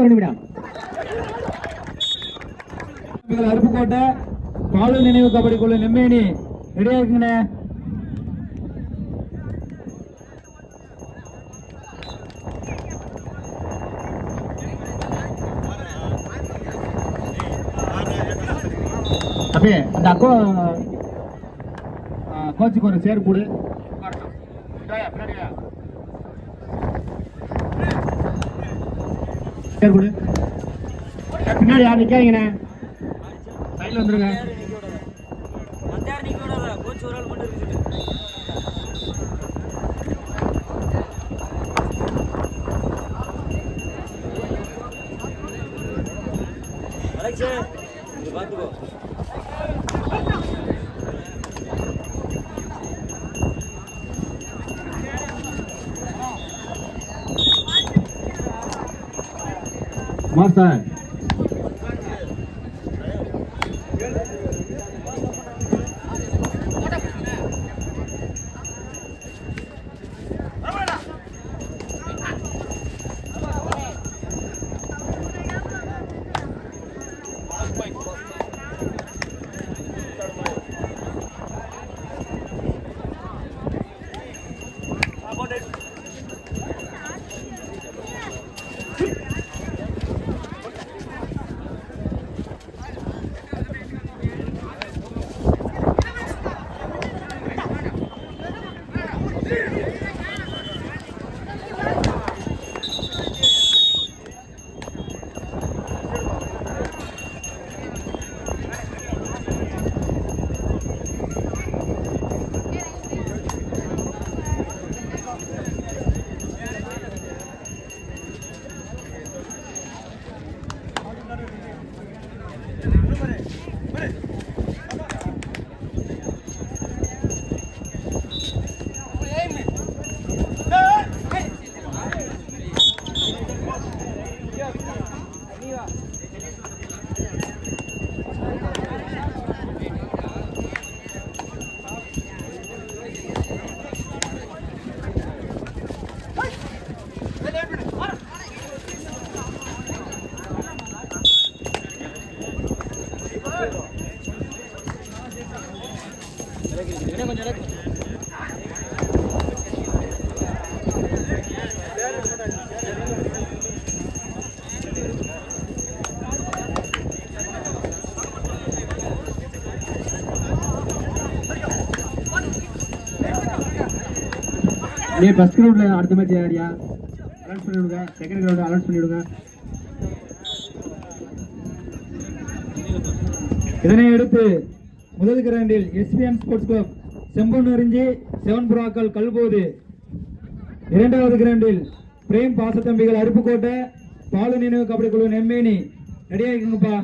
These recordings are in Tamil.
ஒரு நிமிடம் அருப்புக்கோட்டை பாலு நினைவு கபடி குழு நெம்மேனி ரெடியா இருக்குங்கண்ணே? அப்படியே அந்த அக்கோ கோச்சுக்கு ஒரு சேர் போடு. சேர் பின்னாடி யார் நிக்காதீங்கண்ணே சைடில் வந்துருங்க. 関西 நீ ஃபர்ஸ்ட் கிரவுண்ட்ல அடுத்த மேட்ச் யாரியா? அலௌன்ஸ் பண்ணி விடுங்க செகண்ட் கிரவுண்ட் அலௌன்ஸ் பண்ணி விடுங்க இதனை அடுத்து முதல் கிரவுண்டில் எஸ்பிஎம் ஸ்போர்ட்ஸ் கிளப் செம்பனறிஞ்சி செவன் புறாக்கள் கல்போது. இரண்டாவது கிரவுண்டில் பிரேம் பாசத்தம்பிகள் அருப்புக்கோட்டை பாலு நினைவு கபடி குழு நெம்மேனி ரெடியாக இருக்குங்கப்பா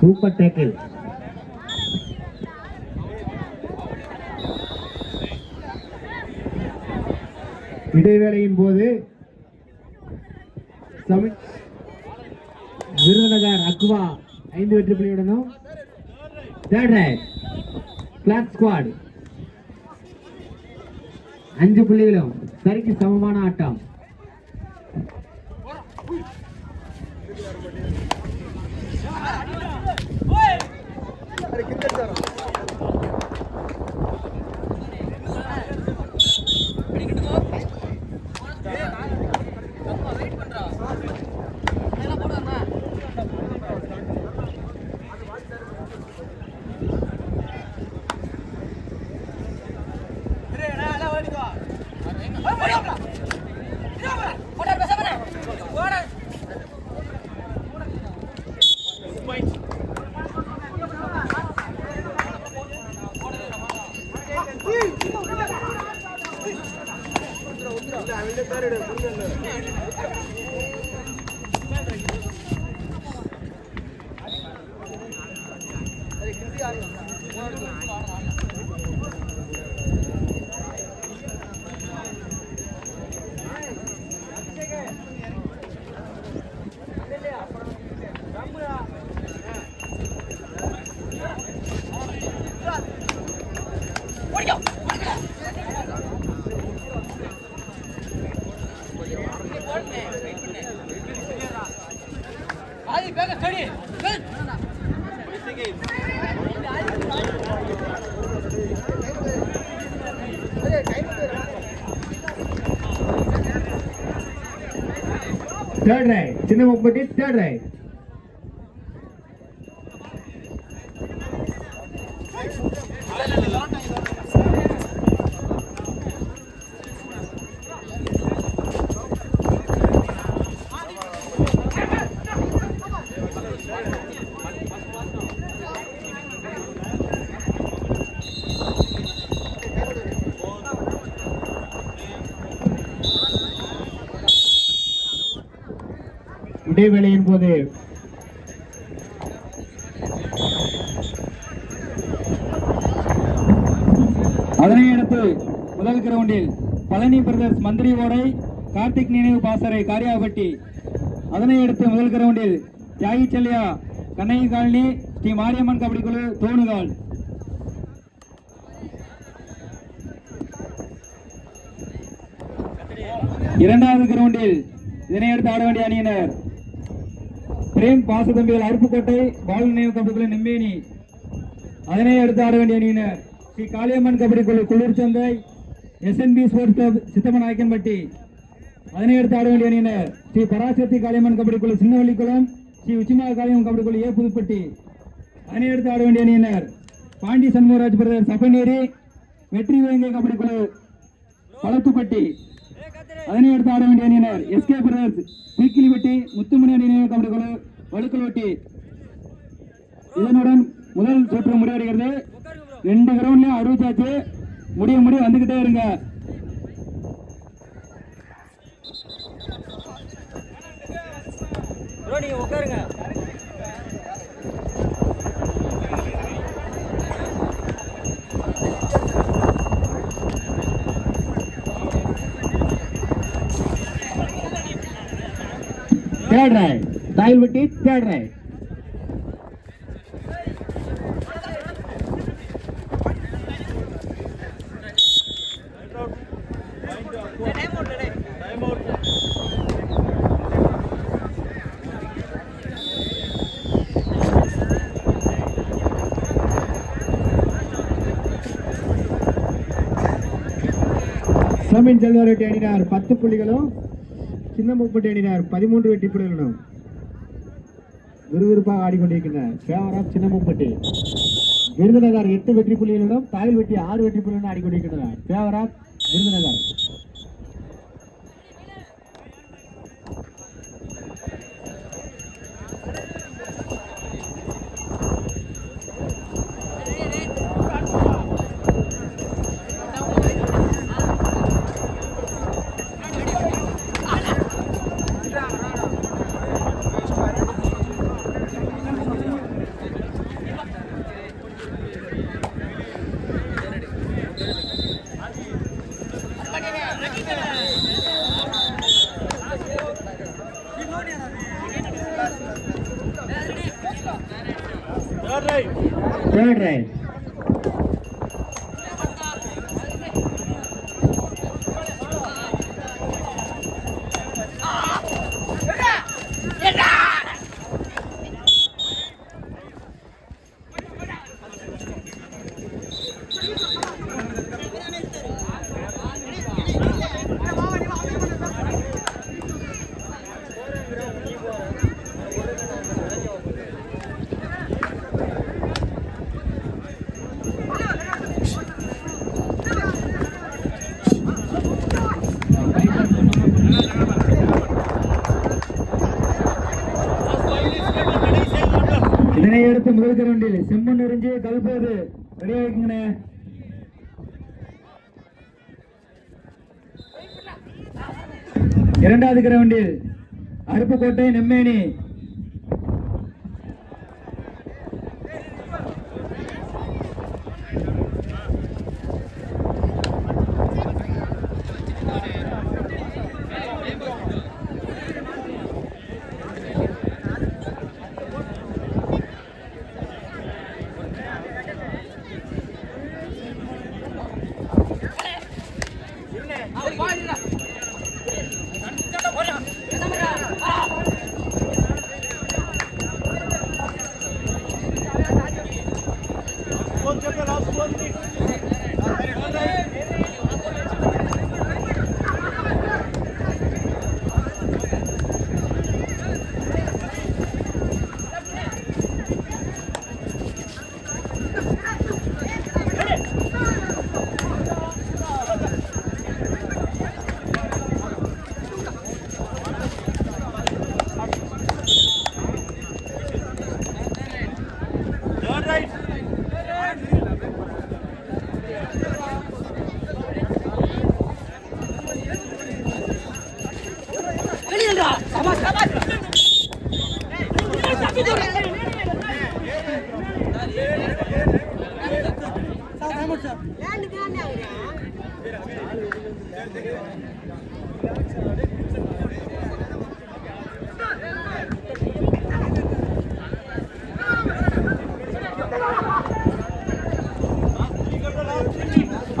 சூப்பர் டேக்கிள். இடைவேளையின் போது விருதுநகர் அக்வா ஐந்து வெற்றி புள்ளியுடனும் தேர்ட் ரைட் கிளாக் ஸ்குவாட் அஞ்சு புள்ளிகளும் சரிக்கு சமமான ஆட்டம். தேர்ட் ரைட் சின்ன முப்பட்டி தேர்ட் ரைட் இடைவேளையின் போது அதனை அடுத்து முதல் கிரவுண்டில் பழனி பிரதர்ஸ் மந்திரி ஓடை கார்த்திக் நினைவு பாசறை காரியாபட்டி. அதனை அடுத்து முதல் கிரவுண்டில் தியாகி செல்லியா கண்ணகி காலனி ஸ்ரீ மாரியம்மன் கபடி குழு தோணுகால். இரண்டாவது கிரவுண்டில் இதனை அடுத்து ஆட வேண்டிய அணியினர் பிரேம் பாசதம்பிகள் அருப்புக்கோட்டை பால் நினைவு கபடி குழு நெம்மேனி. அதனை அடுத்து ஆட வேண்டிய அணியினர் ஸ்ரீ காளியம்மன் கபடி குழு குளிர் சந்தை எஸ்என்பி ஸ்போர்ட்ஸ் கிளப் சித்தம்மன் அதனை அடுத்து ஆட வேண்டிய அணியினர் ஸ்ரீ பராசக்தி காளியம்மன் கபடி குழு சின்னவள்ளிக்குளம் ஸ்ரீ உச்சிமா காளியம்மன் கபடி குழு ஏ புதுப்பட்டி. அதனை அடுத்து ஆட வேண்டிய அணியினர் பாண்டி சண்முகராஜ் பிரதர் சபநேரி வெற்றி வேங்கை கபடி குழு பழத்துப்பட்டி அதனை அடுத்து ஆட வேண்டிய அணியினர் எஸ்கே பிரதர்ஸ் குயிக்கிலிப்பட்டி முத்துமணி அணியினர் கபடி குழு வழுக்கல்வட்டி இதனுடன் முதல் சுற்று முடிவடைகிறது. ரெண்டு கிரவுண்ட்லயும் அறிவிச்சாச்சு முடிய முடிய வந்துகிட்டே இருங்க. உட்காருங்க. தேர்ட் ரைட் தாயல்வட்டி தேர்ட் ரைட் சமீன் செல்வரெட்டி அணினார் பத்து புள்ளிகளும் சின்ன முப்பட்டி அணினார் பதிமூன்று வெட்டி புள்ளிகளும் விறுவிறுப்பாக ஆடிக்கொண்டிருக்கின்றனர் ஃபேவர் ஆஃப் விருதுநகர் எட்டு வெற்றி புள்ளிகளிடம் தாயில் வெட்டி ஆறு வெற்றி புள்ளிகளுடன் ஆடிக்கொண்டிருக்கின்றனர் favour of Virudhunagar. Third right இதனை அடுத்து முதல் கிரவுண்டில் செம்மண் எரிஞ்சு கல்போது ரெடியா இருக்குங்கண்ணே. இரண்டாவது கிரவுண்டில் அருப்புக்கோட்டை நெம்மேனி.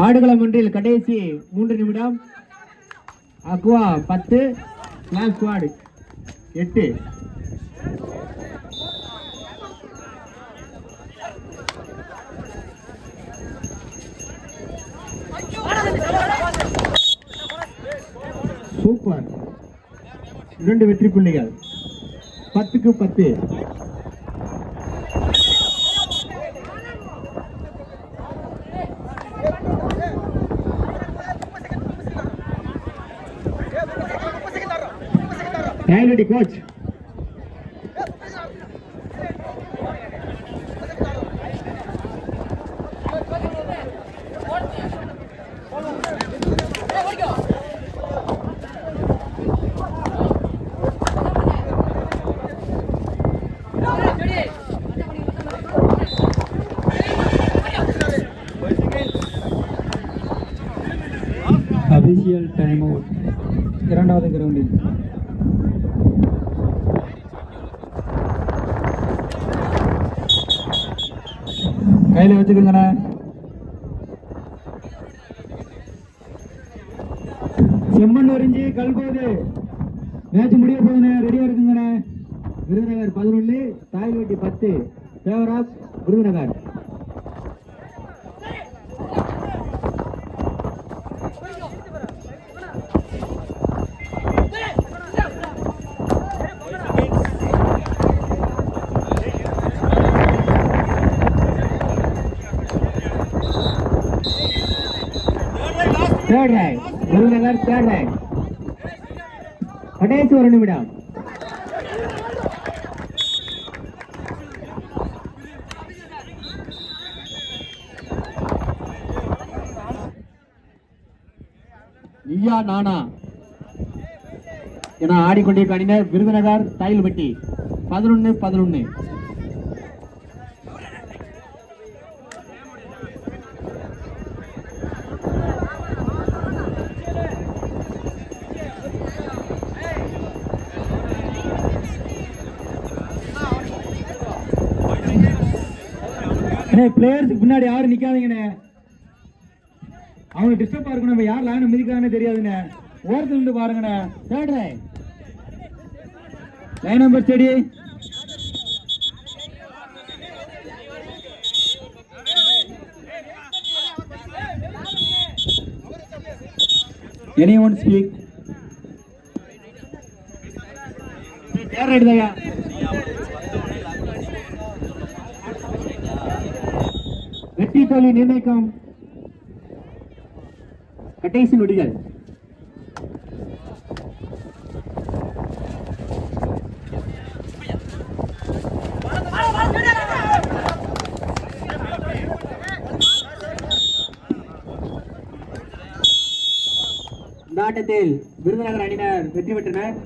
ஆடுகளம் ஒன்றில் கடைசி மூன்று நிமிடம். அக்வா பத்து கிளாஸ் ஸ்குவாடு எட்டு. சூப்பர். இரண்டு வெற்றி புள்ளிகள். பத்துக்கு பத்து. Time coach official time out இரண்டாவது கிரவுண்டில் கையில் வச்சுக்கோங்கண்ணே. செம்மண் உறிஞ்சி கல்கோது. மேட்ச் முடிய போகுதுண்ணே. ரெடியாக இருக்குங்கண்ணே. விருதுநகர் பதினொன்னு தாய்வட்டி பத்து. Devaraj Virudhunagar. Third rank Virudhunagar third rank கடைசி ஒரு நிமிடம் நீயா நானா? என ஆடிக்கொண்டிருக்க அணியினர் விருதுநகர் தாயில்பட்டி. பதினொன்னு பதினொன்னு. பிளேயர்ஸுக்கு பின்னாடி யாரும் நிக்காதீங்கண்ணே. அவங்க டிஸ்டர்பா இருக்கணும் நம்ம யார் லைனை மிதிக்கிறாங்கன்னு தெரியாதுண்ணே. ஓரத்துல இருந்து பாருங்கண்ணே. Third line number study any one speak third எடுத்தாயா வெற்றி தோல்வி நிர்ணயிக்கும் கடைசி நொடிகள். ஆட்டத்தில் விருதுநகர் அணியினர் வெற்றி பெற்றனர்.